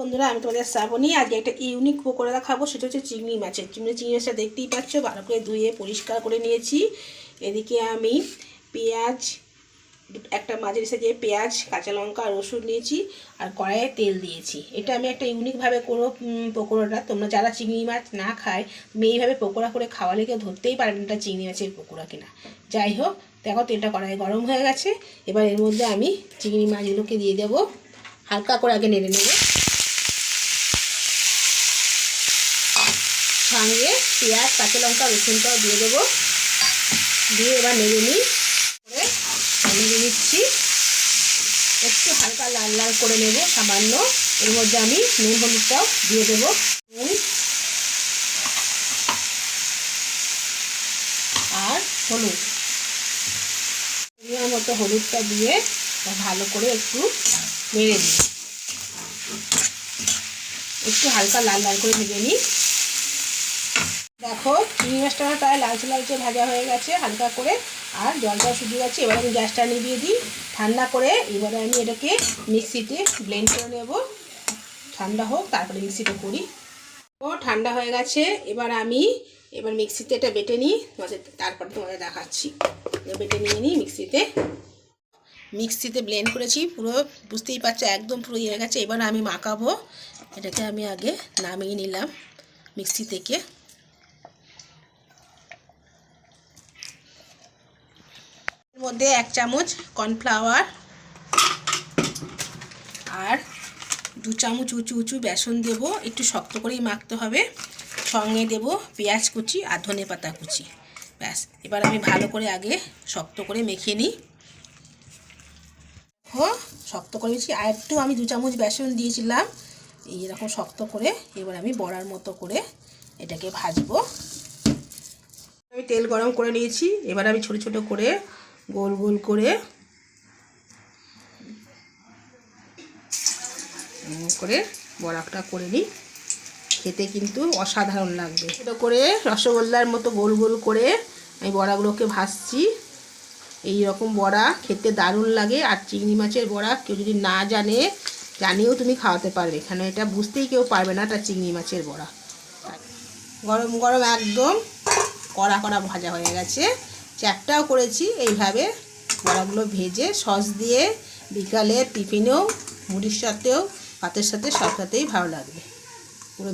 বন্ধুরা, আমি তোমাদের শ্রাবণী, আজকে একটা ইউনিক পকোড়া খাব সেটা হচ্ছে চিংড়ি মাছের। চিংড়ি চিংড়ি মাছটা দেখতেই পাচ্ছ, ভালো করে ধুয়ে পরিষ্কার করে নিয়েছি। এদিকে আমি পেঁয়াজ, একটা মাঝের সাইজে পেঁয়াজ, কাঁচা লঙ্কা, রসুন নিয়েছি, আর কড়াইয়ে তেল দিয়েছি। এটা আমি একটা ইউনিকভাবে করো পকোড়াটা। তোমরা যারা চিংড়ি মাছ না খায়, তুমি এইভাবে পকোড়া করে খাওয়ালে কেউ ধরতেই পারবে না চিংড়ি মাছের পকোড়া কিনা। যাই হোক, দেখো তেলটা কড়াইয়ে গরম হয়ে গেছে। এবার এর মধ্যে আমি চিংড়ি মাছগুলোকে দিয়ে দেবো। হালকা করে আগে নেড়ে নেব। সঙ্গে পেঁয়াজ, কাঁচা লঙ্কা রসুনটাও দিয়ে দেবো। দিয়ে এবার নেড়ে নিই। করে নেড়ে নিচ্ছি। একটু হালকা লাল লাল করে নেব, সামান্য। এর মধ্যে আমি নুন হলুদটাও দিয়ে দেবো। নুন। আর হলুদ। পরিমাণ মতো হলুদটা দিয়ে ভালো করে একটু নেড়ে নিই। একটু হালকা লাল লাল করে ভেজে নিই। দেখো, চিংড়ি মাছটা প্রায় লালচে লালচে ভাজা হয়ে গেছে, হালকা করে। আর জলটা শুকিয়ে গেছে, এবার আমি গ্যাসটা নিভিয়ে দিই ঠান্ডা করে। এবারে আমি এটাকে মিক্সিতে ব্লেন্ড করে নেব। ঠান্ডা হোক, তারপরে মিক্সিতে করি। ও, ঠান্ডা হয়ে গেছে, এবার আমি এবার মিক্সিতে এটা বেটে নিই। তোমাদের, তারপরে তোমাদের দেখাচ্ছি। বেটে নিয়ে নিই মিক্সিতে। মিক্সিতে ব্লেন্ড করেছি, পুরো বুঝতেই পারছ, একদম পুরো ইয়ে গেছে। এবার আমি মাখাবো। এটাকে আমি আগে নামিয়ে নিলাম মিক্সি থেকে। মধ্যে এক চামচ কর্নফ্লাওয়ার আর দু চামচ উঁচু উঁচু বেসন দেব। একটু শক্ত করেই মাখতে হবে। সঙ্গে দেব পেঁয়াজ কুচি আর ধনে পাতা কুচি। ব্যাস, এবার আমি ভালো করে আগে শক্ত করে মেখে নিই। দেখো, শক্ত করে দিয়েছি আর একটু আমি দু চামচ বেসন দিয়েছিলাম। এইরকম শক্ত করে এবার আমি বড়ার মতো করে এটাকে ভাজবো। আমি তেল গরম করে নিয়েছি। এবার আমি ছোট ছোট করে গোল গোল করে করে বড়াটা করে নিই। খেতে কিন্তু অসাধারণ লাগবে। ছোটো করে রসগোল্লার মতো গোল গোল করে আমি বড়াগুলোকে ভাজছি। এই রকম বড়া খেতে দারুণ লাগে। আর চিংড়ি মাছের বড়া কেউ যদি না জানে জানিয়েও তুমি খাওয়াতে পারবে। এখানে এটা বুঝতেই কেউ পারবে না এটা চিংড়ি মাছের বড়া। গরম গরম একদম কড়া কড়া ভাজা হয়ে গেছে। চ্যাপটাও করেছি এইভাবে। বড়াগুলো ভেজে সস দিয়ে বিকালে টিফিনেও, মুড়ির সাথেও, ভাতের সাথে সব সাথেই ভালো লাগবে। পুরো